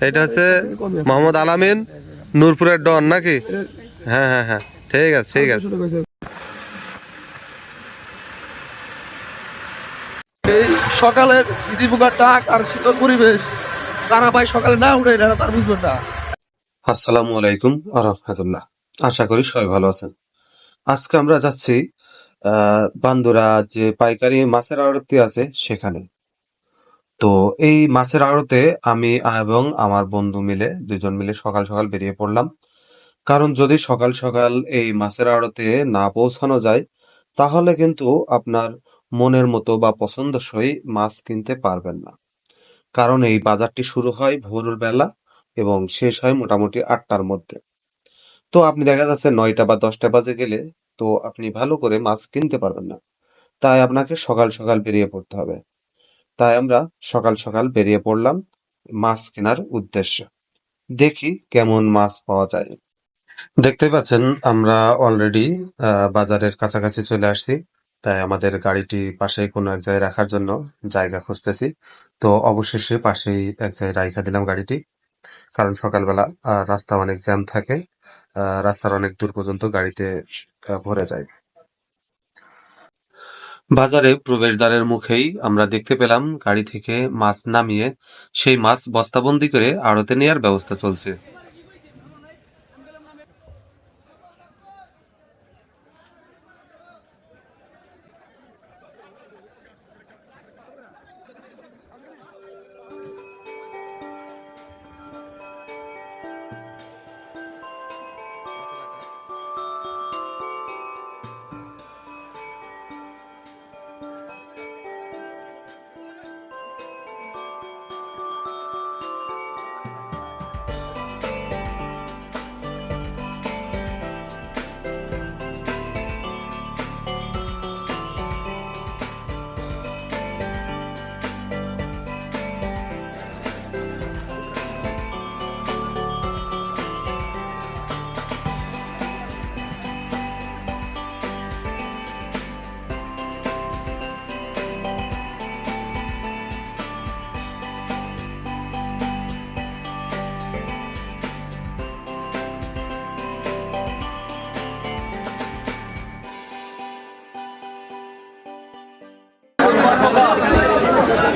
এটা হচ্ছে মোহাম্মদ আলামিন নূরপুরের ডন নাকি? হ্যাঁ হ্যাঁ হ্যাঁ। ঠিক আছে ঠিক আছে। এই সকালের ইতিপোকার ডাক আর শীতল পরিবেশ তারা ভাই সকালে না উঠে এরা তার বুঝবেন না। আসসালামু আলাইকুম আরহামতুল্লাহ আশা করি সবাই ভালো আছেন। আজকে আমরা যাচ্ছি আহ, বান্দুরা যে পাইকারি মাছের আড়তি আছে সেখানে। তো এই মাছের আড়তে আমি এবং আমার বন্ধু মিলে, দুজন মিলে সকাল সকাল বেরিয়ে পড়লাম। কারণ যদি সকাল সকাল এই মাছের আড়তে না পৌঁছানো যায়, তাহলে কিন্তু আপনার মনের মতো বা পছন্দসই মাছ কিনতে পারবেন না। কারণ এই বাজারটি শুরু হয় ভোরের বেলা এবং শেষ হয় মোটামুটি আটটার মধ্যে। তো আপনি দেখা যাচ্ছে নয়টা বা দশটা বাজে গেলে তো আপনি ভালো করে মাছ কিনতে পারবেন না। তাই আপনাকে সকাল সকাল বেরিয়ে পড়তে হবে। তাই আমরা সকাল সকাল বেরিয়ে পড়লাম মাছ কেনার উদ্দেশ্যে। দেখি কেমন মাছ পাওয়া যায়। দেখতে পাচ্ছেন, আমরা অলরেডি বাজারের কাছাকাছি চলে আসছি। তাই আমাদের গাড়িটি পাশেই কোনো এক জায়গায় রাখার জন্য জায়গা খুঁজতেছি। তো অবশেষে পাশেই এক জায়গায় রাইখা দিলাম গাড়িটি। কারণ সকালবেলা রাস্তা অনেক জ্যাম থাকে রাস্তার অনেক দূর পর্যন্ত গাড়িতে ভরে যায়। বাজারে প্রবেশদ্বারের মুখেই আমরা দেখতে পেলাম গাড়ি থেকে মাছ নামিয়ে সেই মাছ বস্তাবন্দি করে আড়তে নেওয়ার ব্যবস্থা চলছে।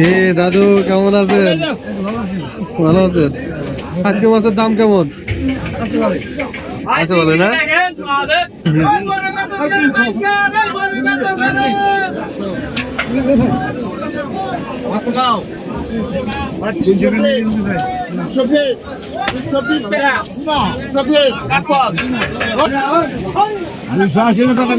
এ দাদু কেমন আছেন? ভালো আছেন? আজকে মাছের দাম কেমন? আছে বলে না? কাটপট আমি টাকা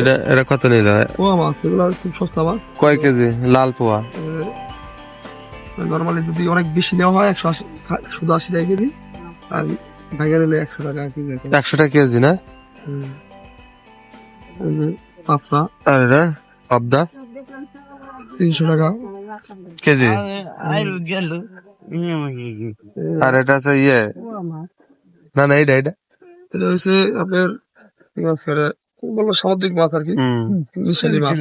এটা এটা কত নিল? ও মাছ এগুলো খুব সস্তা মাছ। কয় কেজি? লাল পোয়া? নর্মালি যদি অনেক বেশি নেওয়া হয় একশো আশি শুধু আশি টাকা কেজি। আর ভাইগা নিলে একশো টাকা কেজি একশো টাকা কেজি না? পাপড়া আর এটা অবদা তিনশো টাকা। কেজি? আর এটা আছে ইয়ে? না না এইটা এইটা। এটা হচ্ছে আপনার বলব সামুদ্রিক মাছ আর কি। হুম। মিশালি মাছ।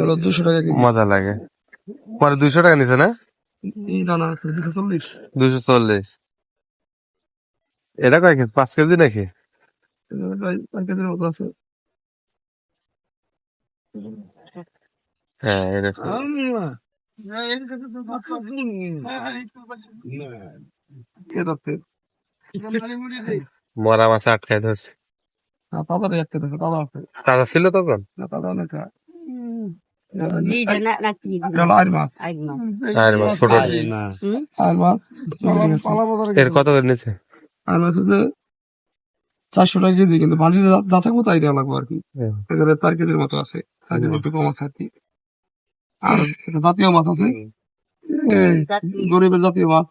হলো দুশো টাকা মজা লাগে। পরে দুইশো টাকা নিছে না? দুশো চল্লিশ। দুশো চল্লিশ। এটা কয় কেজি? পাঁচ কেজি নাকি? হ্যাঁ মরা মাছ আটকায় ধরছে। একটা দেখো তাড়া আছে। তাজা ছিল তখন? এর কত করে মাছ হচ্ছে চারশো টাকা কেজি কিন্তু পানিতে যা- যা থাকব তাই দেওয়া লাগবে আর কি। এখানে চার কেজির মতো আছে। চার কেজির একটু কম আছে আর কি। আর জাতীয় মাছ আছে। গরিবের জাতীয় মাছ।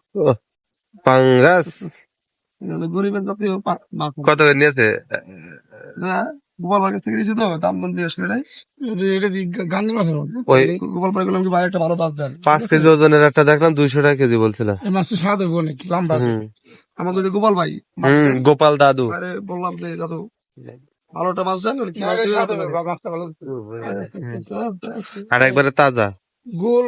পাঙ্গাস। গরিবের জাতীয় কত করে নিয়েছে? হ্যাঁ, গোপাল বাগের থেকে নিয়েছি তো দাম বন্ধ জিজ্ঞেস করে। এটা গান্ধী মাছের ওই গোপাল বাড়ি ভাই একটা ভালো মাছ দেন? পাঁচ কেজি ওজনের একটা দেখলাম দুইশো টাকা কেজি বলছিল মাছটা স্বাদ হইব অনেক লম্বা আমাদের যে গোপাল ভাই গোপাল দাদু। আরে বললাম যে দাদু ভালোটা মাছ দেন কি মাছটা ভালো আর একবারে তাজা। গোল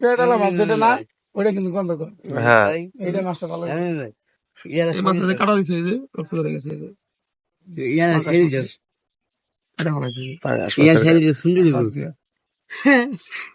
পেটালা মাছ যেটা না ওটা কিন্তু গন্ধ করে। হ্যাঁ। এইটা মাছটা ভালো। এই মাছটা যে কাটা গেছে। এটা। কালকে।